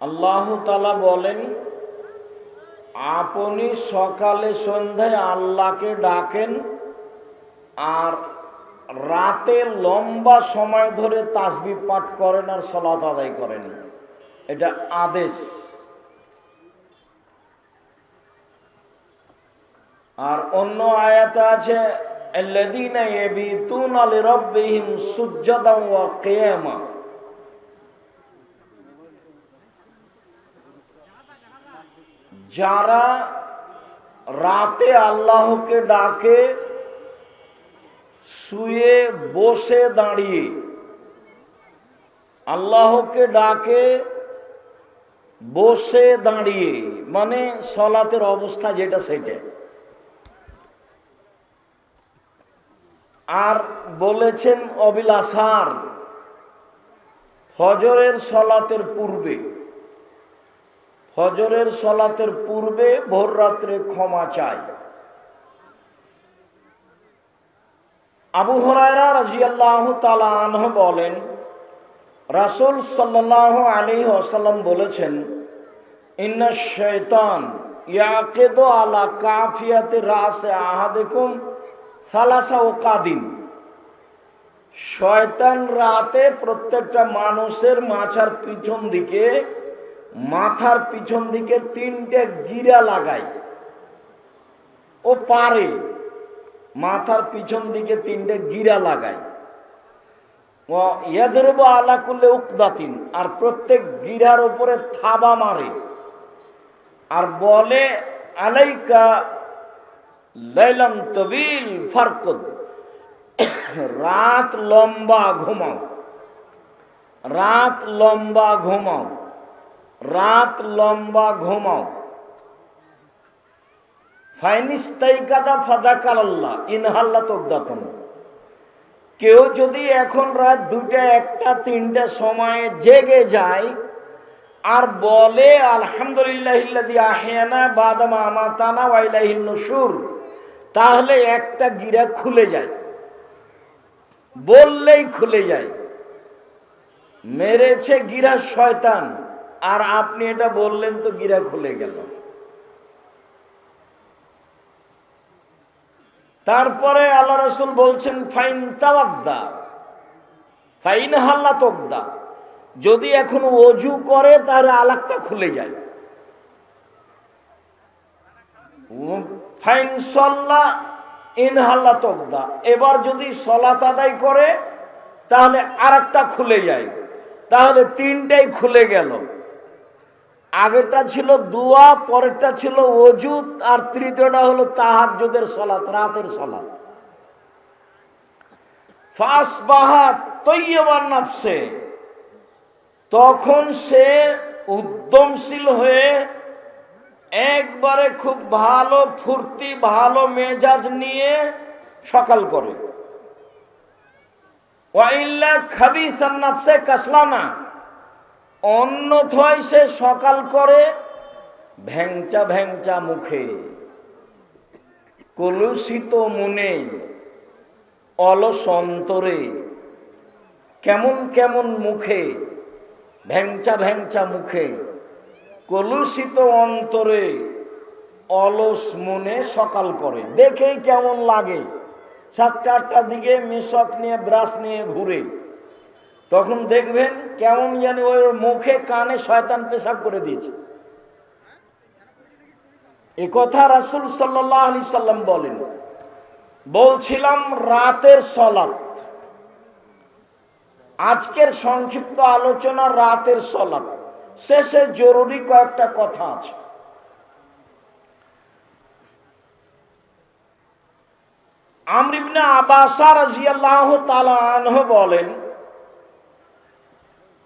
আল্লাহ তালা বলেন, আপনি সকালে, সন্ধ্যায় আল্লাহকে ডাকেন আর রাতে লম্বা সময় ধরে তাসবি পাঠ করেন আর সলাত আদায় করেন। এটা আদেশ। আর অন্য আয়াতে আছে, আল্লাযীনা ইয়াবিতুনা লিরাব্বিহিম সুজ্জাদান ওয়া যারা রাতে আল্লাহকে ডাকে, শুয়ে বসে দাঁড়িয়ে আল্লাহকে ডাকে, বসে দাঁড়িয়ে মানে সলাতের অবস্থা যেটা সেটা। আর বলেছেন অবিলাসার, ফজরের সলাতের পূর্বে। ফজরের সলাতের পূর্বে ভোর রাত্রে ক্ষমা চাই। আবু হরায়রা রাজিয়াল্লাহ তালা আনহ বলেন, রাসুল সাল্লাহ আলী আসাল্লাম বলেছেন, ইন্না শৈতান ইয়াকেদ আলা কাফিয়াতে রাসে আহাদেকুম সালাসা ও কাদিন শয়তান রাতে প্রত্যেকটা মানুষের মাথার পিছন দিকে মাথার পিছন দিকে তিনটে গিরা লাগায় ও পারে। মাথার পিছন দিকে তিনটে গিরা লাগায় আলা করলে উকদাতিন, আর প্রত্যেক গিরার উপরে থাবা মারে। আর বলে, আলাইকা লাইলাম তবিল ফারকদ, রাত লম্বা ঘুমাও। রাত লম্বা ঘুমাও। রাত লম্বা ঘুমাও। ফাদা ইনহাল্লা কেউ যদি এখন রাত দুটা একটা, তিনটা সময়ে জেগে যায়, আর বলে আলহামদুলিল্লাহ নসুর তাহলে একটা গিরা খুলে যায়। বললেই খুলে যায়। মেরেছে গিরা শয়তান। আর আপনি এটা বললেন তো গিরা খুলে গেল। তারপরে আল্লাহ রসুল বলছেন, ফাইন তাওয়াদ্দা, ফাইন হাল্লা তোকদা যদি এখন অজু করে, তাহলে আলাকটা খুলে যায়। ফাইন সল্লা ইনহাল্লা তোকদা এবার যদি সলাত আদায় করে, তাহলে আর খুলে যায়। তাহলে তিনটাই খুলে গেল। আগেরটা ছিল দুয়া, পরেরটা ছিল অজুত আর তৃতীয়টা হলো তাহাজ্জুদের সলাত, রাতের সলাত। ফাস তৈয়বার তখন সে উদ্যমশীল হয়ে একবারে খুব ভালো ফুর্তি, ভালো মেজাজ নিয়ে সকাল করে। খাবি সান্নাফসে কাসলানা। অন্যথয় সে সকাল করে ভ্যাংচা ভ্যাংচা মুখে। কলুষিত মনে অলস অন্তরে কেমন কেমন মুখে ভ্যাংচা ভ্যাংচা মুখে। কলুষিত অন্তরে, অলস মনে সকাল করে। দেখেই কেমন লাগে। সাতটা আটটার দিকে মেশক নিয়ে, ব্রাশ নিয়ে ঘুরে। তখন দেখবেন কেমন জানি ওর মুখে কানে শয়তান পেশাব করে দিয়েছে। এ কথা রাসুল সাল্লাহ আলি সাল্লাম বলেন, বলছিলাম রাতের সলাত আজকের সংক্ষিপ্ত আলোচনা রাতের সলাত শেষে জরুরি কয়েকটা কথা আছে। আমরিবনে আবাসা রাজিয়াল্লাহ তালা আনহ বলেন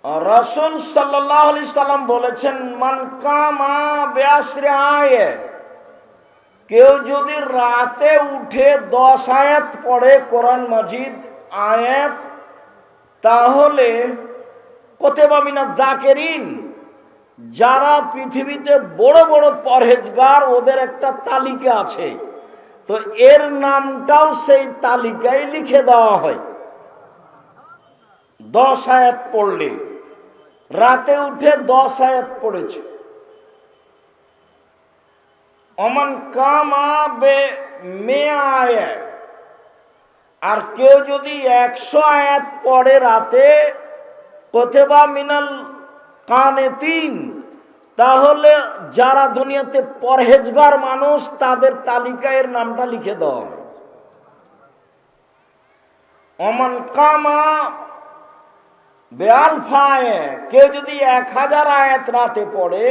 রসুল সাল্লাহ আলি সাল্লাম বলেছেন, মান কামা ব্যাসরে আয়ে কেউ যদি রাতে উঠে দশ আয়াত পড়ে কোরআন মজিদ আয়াত, তাহলে কোতেবামিনা জাকেরিন যারা পৃথিবীতে বড় বড় পরহেজগার, ওদের একটা তালিকা আছে। তো এর নামটাও সেই তালিকায় লিখে দেওয়া হয়। দশ আয়াত পড়লে। রাতে উঠে দশ আয়াত পড়েছে। অমান কামা বে মে আয়াত। আর কেউ যদি একশো আয়াত পড়ে রাতে, কোথেবা মিনাল কানে তিন, তাহলে যারা দুনিয়াতে পরহেজগার মানুষ, তাদের তালিকায় এর নামটা লিখে দাও। অমান কামা বেয়াল ফায়ে, কেউ যদি এক হাজার আয়াত রাতে পড়ে,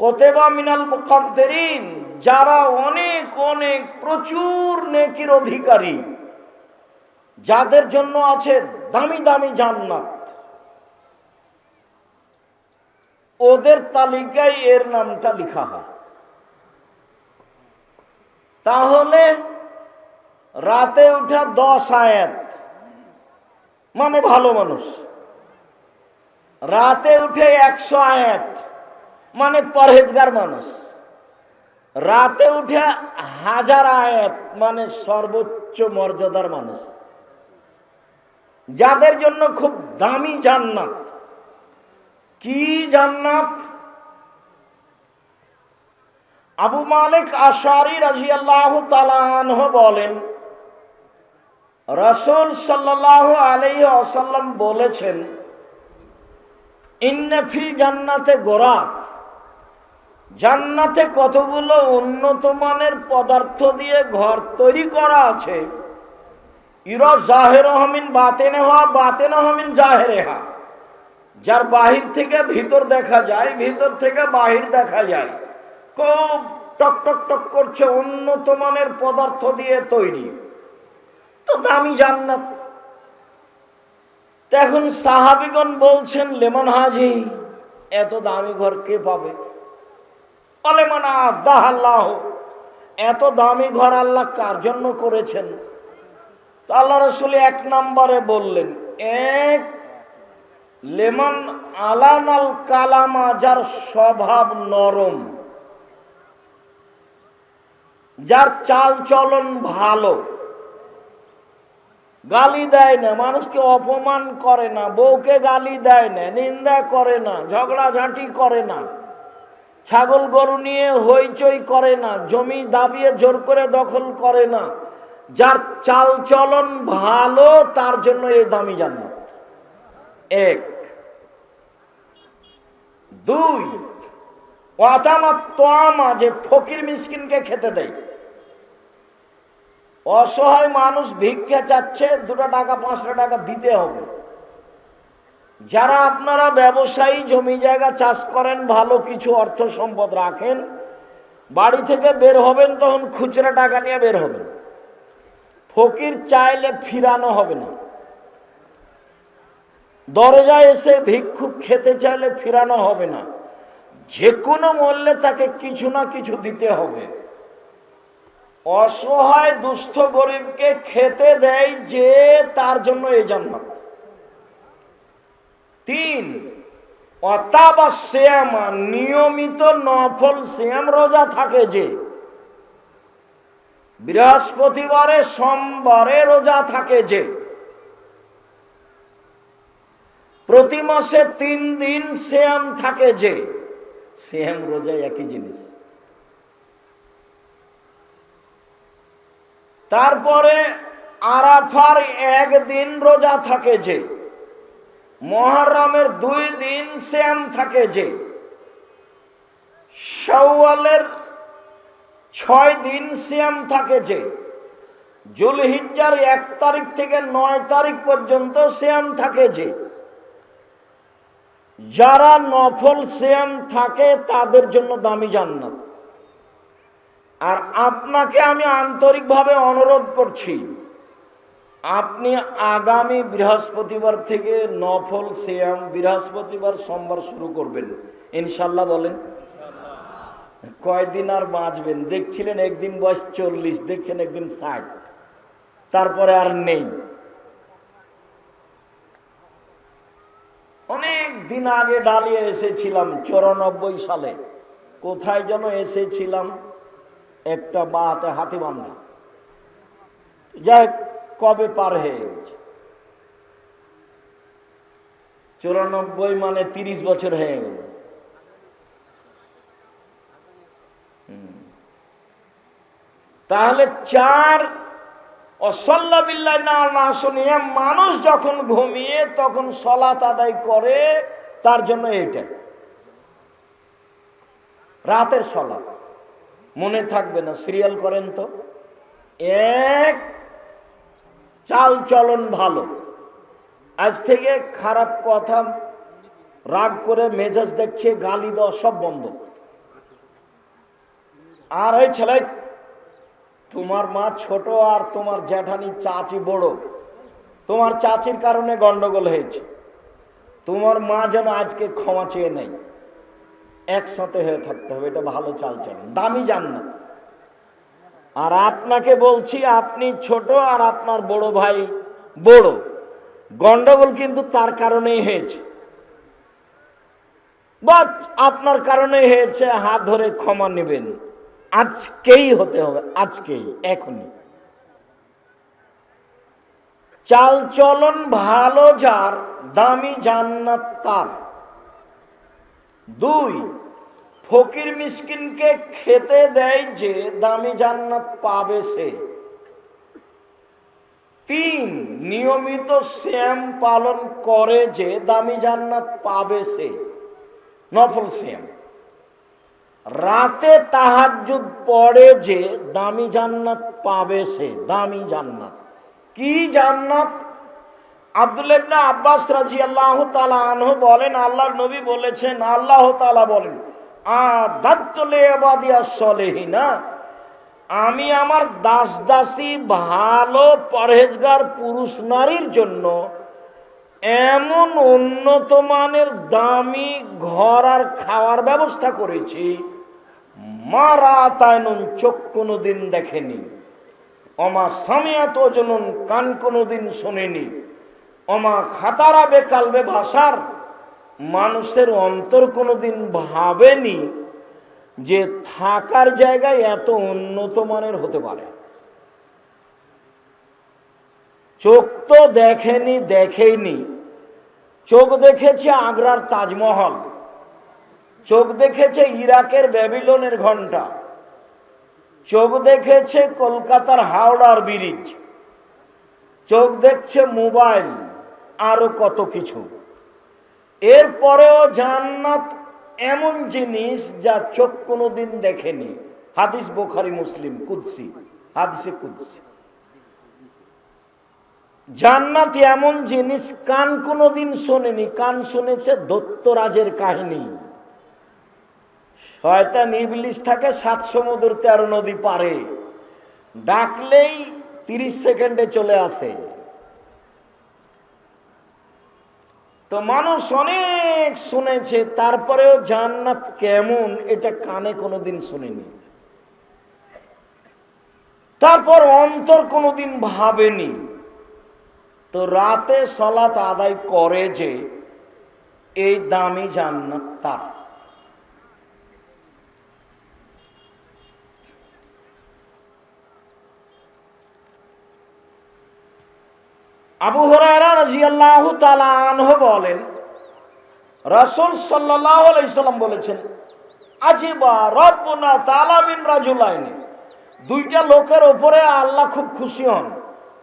কোতেবা মিনাল মুকাদ্দেরিন, যারা অনেক অনেক প্রচুর নেকির অধিকারী, যাদের জন্য আছে দামি দামি জান্নাত, ওদের তালিকায় এর নামটা লেখা হয়। তাহলে রাতে উঠা দশ আয়াত মানে ভালো মানুষ। রাতে উঠে একশো আয়াত মানে পরহেজগার মানুষ। রাতে উঠে হাজার আয়াত মানে সর্বোচ্চ মর্যাদার মানুষ। যাদের জন্য খুব দামি জান্নাত। কি জান্নাত? আবু মালিক আশারি রাজি আল্লাহ তালাহ বলেন রসুল সাল্লাহ আলাই আসাল্লাম বলেছেন ইন্নফি জান্নাতে গোরাফ। জান্নাতে কতগুলো উন্নত মানের পদার্থ দিয়ে ঘর তৈরি করা আছে। ইরা জাহের হমিন বাতেনে হওয়া, বাতেনে হমিন জাহেরে হা যার বাহির থেকে ভিতর দেখা যায়, ভিতর থেকে বাহির দেখা যায়। খুব টক টক টক করছে উন্নত মানের পদার্থ দিয়ে তৈরি। তো দামি জান্নাত। এখন সাহাবিগণ বলছেন, লেমন হাজি, এত দামি ঘর কে পাবে? আল্লাহ এত দামি ঘর আল্লাহ কার জন্য করেছেন? তো আল্লাহ রসুল এক নম্বরে বললেন, এক লেমন আলানাল কালামা যার স্বভাব নরম, যার চাল চলন ভালো গালি দেয় না, মানুষকে অপমান করে না, বউকে গালি দেয় না, নিন্দা করে না, ঝগড়াঝাঁটি করে না, ছাগল গরু নিয়ে হইচই করে না, জমি দাবিয়ে জোর করে দখল করে না, যার চাল চলন ভালো, তার জন্য এই দামি জান্নাত। এক। দুই। ওয়াতামা তোয়ামা, যে ফকির মিসকিনকে খেতে দেয়। অসহায় মানুষ ভিক্ষা চাচ্ছে, দুটো টাকা, পাঁচটা টাকা দিতে হবে। যারা আপনারা ব্যবসায়ী, জমি জায়গা চাষ করেন, ভালো কিছু অর্থ সম্পদ রাখেন, বাড়ি থেকে বের হবেন, তখন খুচরা টাকা নিয়ে বের হবেন। ফকির চাইলে ফিরানো হবে না। দরজায় এসে ভিক্ষুক খেতে চাইলে ফিরানো হবে না। যে কোনো মূল্যে তাকে কিছু না কিছু দিতে হবে। অসহায় দুস্থ গরিবকে খেতে দেয় যে তার জন্য এই জান্নাত। তিন, অতাবা শ্যাম নিয়মিত নফল শ্যাম রোজা থাকে যে বৃহস্পতিবারে সোমবারে রোজা থাকে যে প্রতি মাসে তিন দিন শ্যাম থাকে যে শ্যাম রোজা একই জিনিস। তারপরে আরাফার একদিন রোজা থাকে যে, মহরমের দুই দিন শ্যাম থাকে যে সওয়ালের ছয় দিন শ্যাম থাকে যে, জুলহিজ্জার এক তারিখ থেকে নয় তারিখ পর্যন্ত শ্যাম থাকে যে। যারা নফল শ্যাম থাকে তাদের জন্য দামি জান্নাত। আর আপনাকে আমি আন্তরিকভাবে অনুরোধ করছি, আপনি আগামী বৃহস্পতিবার থেকে নফল শ্যাম বৃহস্পতিবার সোমবার শুরু করবেন। ইনশাল্লাহ বলেন। কয়দিন আর বাঁচবেন? দেখছিলেন একদিন বয়স চল্লিশ, দেখছেন একদিন ষাট। তারপরে আর নেই। অনেক দিন আগে ডালিয়ে এসেছিলাম, চৌরানব্বই সালে। কোথায় যেন এসেছিলাম একটা বাতে হাতি বান্ধা। যাই কবে পার হয়ে গেছে? চুরানব্বই মানে তিরিশ বছর হয়ে গেল। তাহলে চার অসল্লা বিল্লাহ না না শুনিয়ে মানুষ যখন ঘুমিয়ে তখন সলাত আদায় করে, তার জন্য এটা রাতের সলাত মনে থাকবে না সিরিয়াল করেন তো। এক, চাল চলন ভালো। আজ থেকে খারাপ কথা, রাগ করে মেজাজ দেখিয়ে গালি দেওয়া সব বন্ধ। আর ওই ছেলে, তোমার মা ছোট আর তোমার জ্যাঠানি চাচি বড়। তোমার চাচির কারণে গন্ডগোল হয়েছে। তোমার মা যেন আজকে ক্ষমা চেয়ে নেই একসাথে হয়ে থাকতে হবে, এটা ভালো চাল চলন দামি জান্নাত। আর আপনাকে বলছি, আপনি ছোট আর আপনার বড় ভাই বড়। গন্ডগোল কিন্তু তার কারণেই হয়েছে। বাট আপনার কারণেই হয়েছে, হাত ধরে ক্ষমা নেবেন। আজকেই হতে হবে, আজকেই, এখনই। চাল চলন ভালো যার, দামি জান্নাত তার। দুই, ফকির মিসকিনকে খেতে দেয় যে দামি জান্নাত পাবে সে। তিন, নিয়মিত শ্যাম পালন করে যে দামি জান্নাত পাবে সে। নফল শ্যাম। রাতে তাহাজ্জুদ পড়ে যে দামি জান্নাত পাবে সে, দামি জান্নাত। কি জান্নাত? আব্দুল ইবনে আব্বাস রাদিয়াল্লাহু তাআলা আনহু বলেন, আল্লাহর নবী বলেছেন, আল্লাহ তাআলা বলেন সলিহিনা আমি আমার দাস দাসী ভালো পরহেজগার পুরুষ নারীর জন্য এমন উন্নত মানের দামি ঘর আর খাওয়ার ব্যবস্থা করেছি। মারা তায়নুন চোখ কোনোদিন দেখেনি। অমা সামিয়াত জনুন কান কোনোদিন শোনেনি। অমা খাতারা বেকালবে ভাষার। মানুষের অন্তর কোনোদিন ভাবেনি যে থাকার জায়গায় এত উন্নত মানের হতে পারে। চোখ তো দেখেনি, দেখেইনি। চোখ দেখেছে আগ্রার তাজমহল। চোখ দেখেছে ইরাকের ব্যাবিলনের ঘণ্টা চোখ দেখেছে কলকাতার হাওড়ার ব্রিজ। চোখ দেখছে মোবাইল। আরও কত কিছু। এরপরেও জান্নাত এমন জিনিস যা চোখ কোনোদিন দেখেনি। হাদিস বোখারি, মুসলিম, কুদ্সি, হাদিসে কুদ্সি। জান্নাত এমন জিনিস কান কোনোদিন শোনেনি। কান শুনেছে দত্তরাজের কাহিনী। শয়তান ইবলিশ থাকে সাত সমুদ্র তেরো নদী পারে। ডাকলেই তিরিশ সেকেন্ডে চলে আসে। তো মানুষ অনেক শুনেছে, তারপরেও জান্নাত কেমন এটা কানে কোনোদিন শুনেনি। তারপর অন্তর কোনোদিন ভাবেনি। তো রাতে সলাত আদায় করে যে, এই দামি জান্নাত তার। আবু হরারা রাজিয়াল্লাহু তাআলা আনহু বলেন, রাসূল সাল্লাল্লাহু আলাইহি সাল্লাম বলেছেন, আজিবা রব্বুনা তাআলা মিন রাজুলাইনি। দুইটা লোকের উপরে আল্লাহ খুব খুশি হন।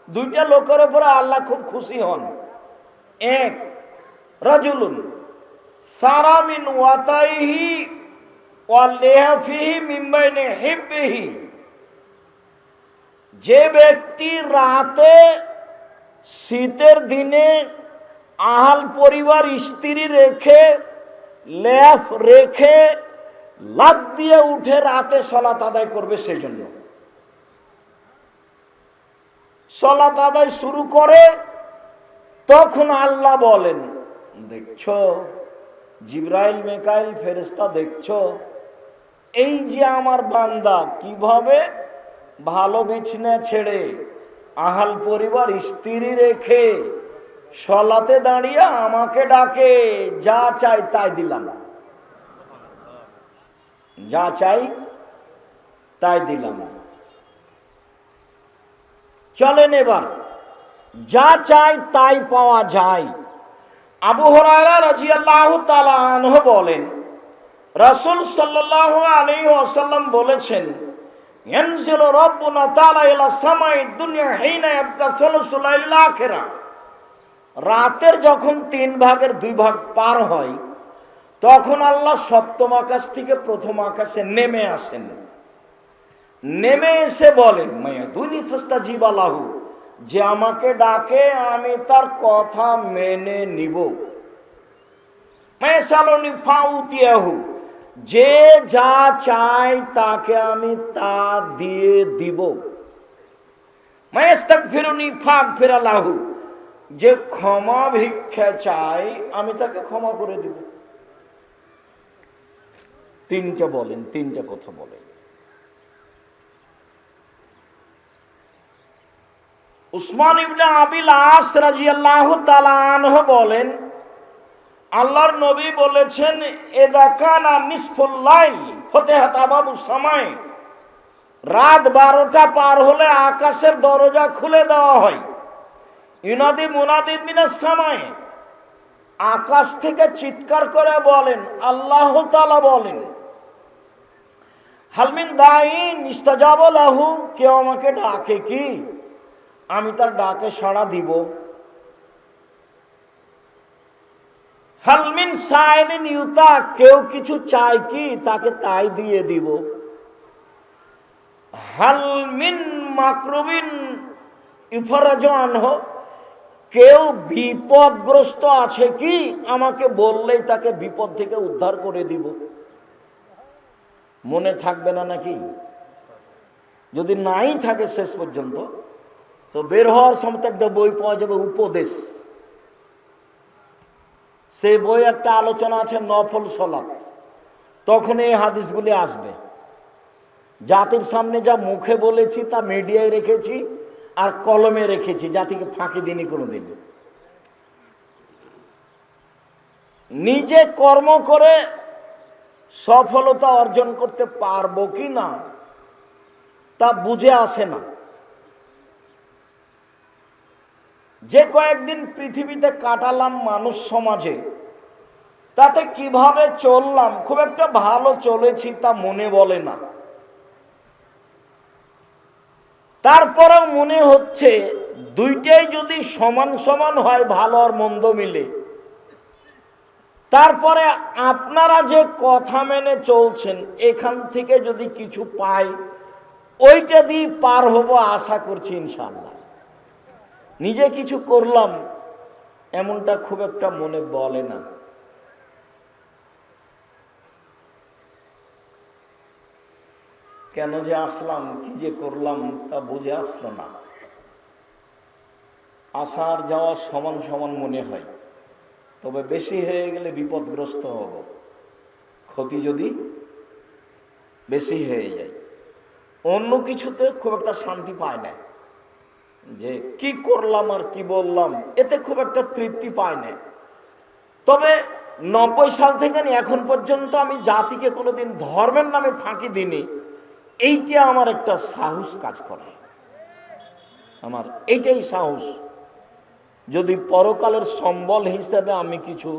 দুইটা লোকের উপরে আল্লাহ খুব খুশি হন। এক, রাজুলুন, সারামিন ওয়াতাইহি ওয়ালেহাফিহি মিম্বাইনে হিব্বিহি। যে ব্যক্তি রাতে শীতের দিনে আহাল পরিবার স্ত্রী রেখে লেফ রেখে লাভ দিয়ে উঠে রাতে সলাত আদায় করবে সেই জন্য সলাত আদায় শুরু করে তখন আল্লাহ বলেন, দেখছ, জিব্রাইল, মেকাইল ফেরেস্তা দেখছ? এই যে আমার বান্দা, কীভাবে ভালো বিছনা ছেড়ে আহাল পরিবার স্ত্রী রেখে সলাতে দাঁড়িয়ে আমাকে ডাকে, যা চাই তাই দিলাম। যা চাই তাই দিলাম। চলেন এবার, যা চাই তাই পাওয়া যায়। আবু হরারা বলেন, রাসূল সাল্লাল্লাহু আলাইহি ওয়াসাল্লাম বলেছেন ইয়ানজিল রাব্বুনা তাআলা ইলা সামাই দুনিয়া হিনা ইয়াবকা সুলুসুল লাইল আখিরা। রাতের যখন তিন ভাগের দুই ভাগ পার হয়, তখন আল্লাহ সপ্তম আকাশ থেকে প্রথম আকাশে নেমে আসেন। নেমে এসে বলেন মায়া দুনি ফস্তা জীবালাহু যে আমাকে ডাকে, আমি তার কথা মেনে নিব। মেসালনি ফাউতিয়াহু যে যা চায় তাকে আমি তা দিয়ে দিব। ফাঁক ফেরালাহু যে ক্ষমা ভিক্ষা চায় আমি তাকে ক্ষমা করে দিব। তিনটা বলেন, তিনটা কথা বলেন। উসমান ইবনে আবিল আস রাজিয়াল্লাহু তাআলা আনহু বলেন আল্লাহর নবী বলেছেন এদাকানা নিসফুল লাইল, ফতেহাত আবাবু সামাই। রাত বারোটা পার হলে আকাশের দরজা খুলে দেওয়া হয়। ইনাদি মুনাদিন মিনাস সামাই। আকাশ থেকে চিৎকার করে বলেন, আল্লাহ তাআলা বলেন হালমিন দাইন ইস্তাজাব লাহু, কেউ আমাকে ডাকে কি? আমি তার ডাকে সাড়া দিব। হালমিন সাইলিন ইউতা, কেউ কিছু চায় কি? তাকে তাই দিয়ে দিব। হালমিন মাকরুবিন ইফরাজান হো, কেউ বিপদগ্রস্ত আছে কি? আমাকে বললেই তাকে বিপদ থেকে উদ্ধার করে দিব। মনে থাকবে না নাকি? যদি নাই থাকে শেষ পর্যন্ত, তো বের হওয়ার সময় একটা বই পাওয়া যাবে, উপদেশ। সেই বই একটা আলোচনা আছে, নফল সলাৎ। তখন এই হাদিসগুলি আসবে। জাতির সামনে যা মুখে বলেছি, তা মিডিয়ায় রেখেছি আর কলমে রেখেছি, জাতিকে ফাঁকি দিনই কোনো দিন নিজে কর্ম করে সফলতা অর্জন করতে পারব কি না, তা বুঝে আসে না। যে কয়েকদিন পৃথিবীতে কাটালাম মানুষ সমাজে, তাতে কীভাবে চললাম, খুব একটা ভালো চলেছি তা মনে বলে না। তারপরেও মনে হচ্ছে দুইটাই যদি সমান সমান হয়, ভালো আর মন্দ মিলে। তারপরে আপনারা যে কথা মেনে চলছেন, এখান থেকে যদি কিছু পাই, ওইটা দিয়ে পার হব আশা করছি ইনশাল্লাহ নিজে কিছু করলাম, এমনটা খুব একটা মনে বলে না। কেন যে আসলাম, কি যে করলাম তা বুঝে আসলো না। আসার যাওয়া সমান সমান মনে হয়। তবে বেশি হয়ে গেলে বিপদগ্রস্ত হব। ক্ষতি যদি বেশি হয়ে যায়। অন্য কিছুতে খুব একটা শান্তি পায় না। যে কি করলাম আর কি বললাম, এতে খুব একটা তৃপ্তি পায় না। তবে নব্বই সাল থেকে এখন পর্যন্ত আমি জাতিকে কোনোদিন ধর্মের নামে ফাঁকি দিইনি। এইটা আমার একটা সাহস কাজ করে। আমার এইটাই সাহস। যদি পরকালের সম্বল হিসেবে আমি কিছু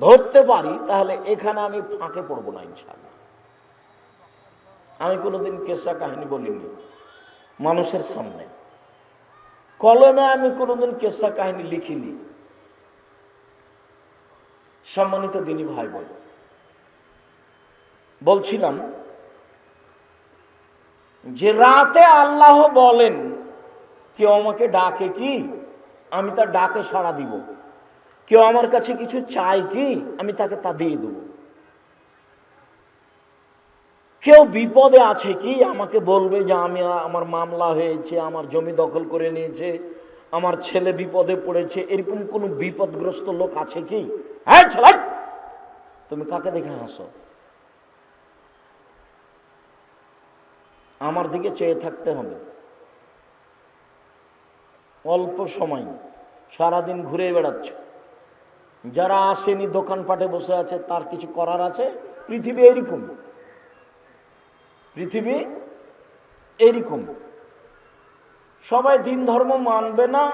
ধরতে পারি, তাহলে এখানে আমি ফাঁকে পড়ব না ইনশাল্লাহ আমি কোনোদিন কেসা কাহিনী বলিনি। মানুষের সামনে। কলমে আমি কোনোদিন কেসা কাহিনী লিখিনি। সম্মানিত দিনী ভাই বোন, বলছিলাম যে রাতে আল্লাহ বলেন, কেউ আমাকে ডাকে কি? আমি তার ডাকে সাড়া দিব। কেউ আমার কাছে কিছু চায় কি? আমি তাকে তা দিয়ে দেব। কেউ বিপদে আছে কি? আমাকে বলবে যে আমি, আমার মামলা হয়েছে, আমার জমি দখল করে নিয়েছে, আমার ছেলে বিপদে পড়েছে। এরকম কোনো বিপদগ্রস্ত লোক আছে কি? হ্যাঁ ছেলে! তুমি কাকে দেখে হাসো? আমার দিকে চেয়ে থাকতে হবে। অল্প সময়, সারাদিন ঘুরে বেড়াচ্ছ। যারা আসেনি দোকানপাটে বসে আছে, তার কিছু করার আছে? পৃথিবী এরকম। পৃথিবী এরকম। সবাই দিন ধর্ম মানবে না,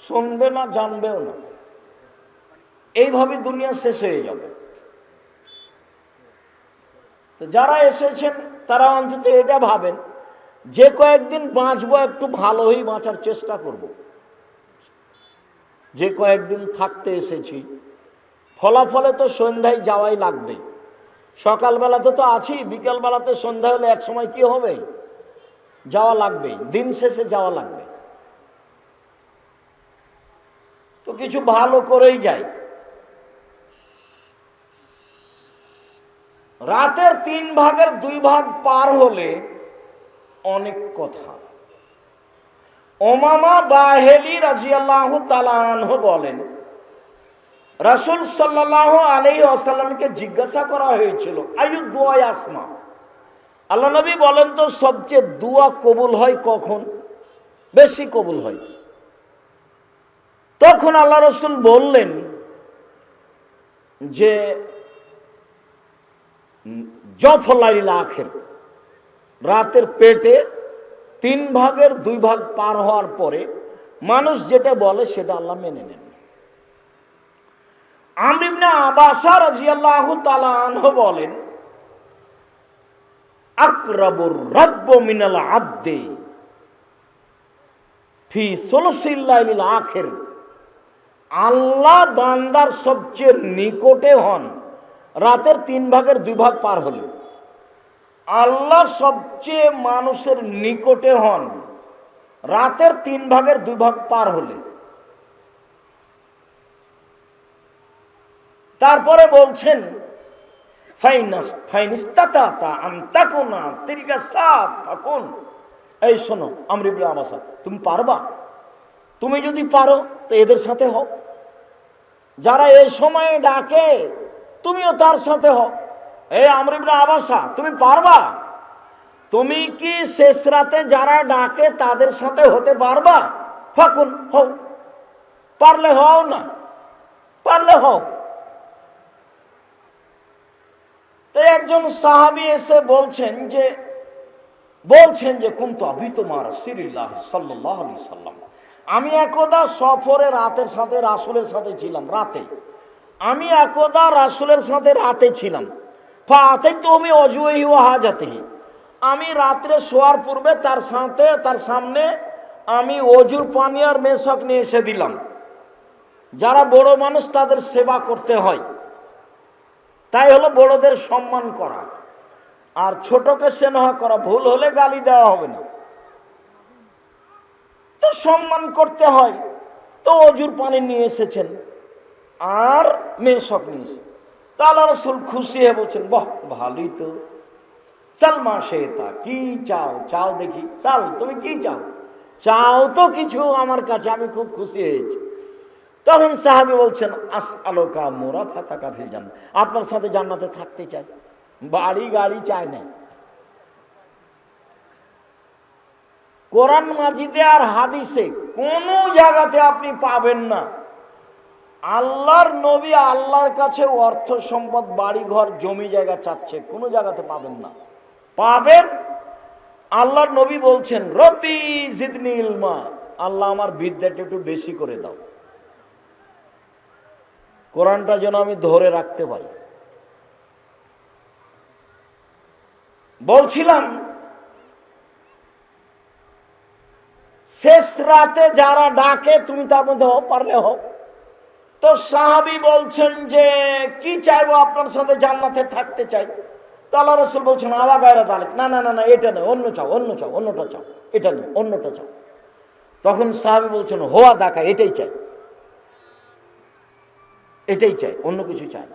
শুনবে না, জানবেও না। এইভাবে দুনিয়া শেষ হয়ে যাবে। তো যারা এসেছেন, তারা অন্তত এটা ভাবেন, যে কয়েকদিন বাঁচবো, একটু ভালোই বাঁচার চেষ্টা করব। যে কয়েকদিন থাকতে এসেছি, ফলাফলে তো সন্ধ্যায় যাওয়াই লাগবে। সকালবেলাতে তো আছি, বিকেলবেলাতে সন্ধ্যা হলে এক সময় কি হবে? যাওয়া লাগবে দিন শেষে যাওয়া লাগবে। তো কিছু ভালো করেই যাই। রাতের তিন ভাগের দুই ভাগ পার হলে অনেক কথা। ওমামা বাহেলি রাজিয়াল্লাহ তালাহ বলেন রাসুল সাল্লাহ আলাই আসাল্লামকে জিজ্ঞাসা করা হয়েছিল, আয়ু দোয়াই আসমা আল্লাহ নবী বলেন তো, সবচেয়ে দোয়া কবুল হয় কখন? বেশি কবুল হয়। তখন আল্লাহ রসুল বললেন যে, জফলাইল আখের। রাতের পেটে তিন ভাগের দুই ভাগ পার হওয়ার পরে মানুষ যেটা বলে সেটা আল্লাহ মেনে নেন। বলেন মিনাল ফি আখের। আল্লাহ বান্দার সবচেয়ে নিকটে হন, রাতের তিন ভাগের দুই ভাগ পার হলে। আল্লাহ সবচেয়ে মানুষের নিকটে হন, রাতের তিন ভাগের দুই ভাগ পার হলে। তারপরে বলছেন এই শোনো আমরিবুল আবাসা, তুমি পারবা? তুমি যদি পারো, তো এদের সাথে হও। যারা এই সময়ে ডাকে, তুমিও তার সাথে হও। এই আমরিবুল আবাসা, তুমি পারবা? তুমি কি শেষ রাতে যারা ডাকে, তাদের সাথে হতে পারবা? ফাকুন, হও। পারলে হও না। পারলে হও তো একজন সাহাবি এসে বলছেন যে বলছেন যে, কুন্তু আবি তোমার সিরিল্লাহ সাল্লাহ সাল্লাম। আমি একদা সফরে রাতের সাথে রাসুলের সাথে ছিলাম, রাতে। আমি একদা রাসুলের সাথে রাতে ছিলাম। ফাতে তো আমি অজুই ও হাজাতে আমি রাত্রে শোয়ার পূর্বে তার সাথে, তার সামনে আমি অজুর পানি আর মেশক নিয়ে এসে দিলাম। যারা বড় মানুষ তাদের সেবা করতে হয়। তাই হলো বড়দের সম্মান করা। আর ছোটকে স্নেহ করা, ভুল হলে গালি দেওয়া হবে না। তো সম্মান করতে হয়। তো অজুর পানি নিয়ে এসেছেন। আর মেসক নিয়ে এসে তা আল্লাহ রসুল খুশি হয়ে বলছেন, বাহ, ভালোই তো। সালমা তা, কি চাও? চাও দেখি। চাল, তুমি কি চাও? চাও তো কিছু আমার কাছে, আমি খুব খুশি হয়েছি। তখন সাহাবি বলছেন আস আলোকা মোরা ফাতা কাফিল জান আপনার সাথে জান্নাতে থাকতে চাই। বাড়ি গাড়ি চায় না। কোরআন মাজিদে আর হাদিসে কোন জায়গাতে আপনি পাবেন না। আল্লাহর নবী আল্লাহর কাছে অর্থ সম্পদ বাড়ি ঘর জমি জায়গা চাচ্ছে, কোনো জায়গাতে পাবেন না। পাবেন? আল্লাহর নবী বলছেন রবি জিদনি ইলমা। আল্লাহ আমার বিদ্যাটা একটু বেশি করে দাও। কোরআনটা যেন আমি ধরে রাখতে পারি। বলছিলাম, শেষ রাতে যারা ডাকে, তুমি তার মধ্যে হও, পারলে হও। তো সাহাবি বলছেন যে, কি চাইব আপনার সাথে? জান্নাতে থাকতে চাই। তো আল্লাহ রসুল বলছেন আবা গায়রা তালেক না না না না, এটা নয়, অন্য চাও অন্য চাও, অন্যটা চাও, এটা নয়, অন্যটা চাও। তখন সাহাবি বলছেন, হোয়া, দেখা, এটাই চাই। এটাই চাই, অন্য কিছু চাই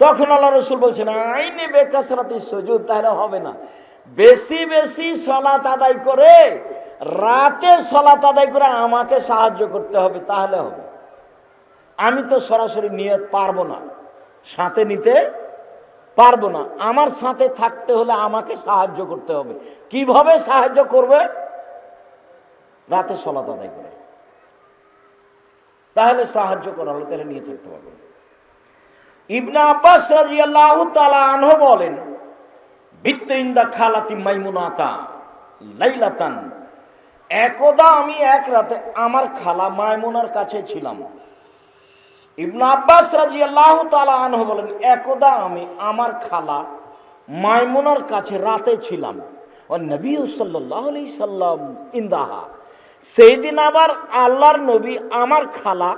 তখন আল্লাহ রসুল বলছেন, আইনে বেকাসরাতে সজুদ, তাহলে হবে না। বেশি বেশি সলাত আদায় করে, রাতে সলাত আদায় করে আমাকে সাহায্য করতে হবে, তাহলে হবে। আমি তো সরাসরি নিয়ে পারব না, সাথে নিতে পারব না। আমার সাথে থাকতে হলে আমাকে সাহায্য করতে হবে। কীভাবে সাহায্য করবে? রাতে সলাত আদায় করে। তাহলে সাহায্য করা হলো, তাহলে নিয়ে থাকতে পারবে। ইবনা আব্বাস রাজিয়াল্লাহু তাআলা আনহু বলেন, বিত্ত ইন্দা খালাতি মাইমুনাতা লাইলাতান। একদা আমি এক রাতে আমার খালা মাইমুনার কাছে ছিলাম। ইবনু আব্বাস রাজি আল্লাহ তালা আনহ বলেন, একদা আমি আমার খালা মাইমুনার কাছে রাতে ছিলাম। ও নবী সাল্লাহ সাল্লাম ইন্দাহা। সেই দিন আবার আল্লাহর নবী আমার খালা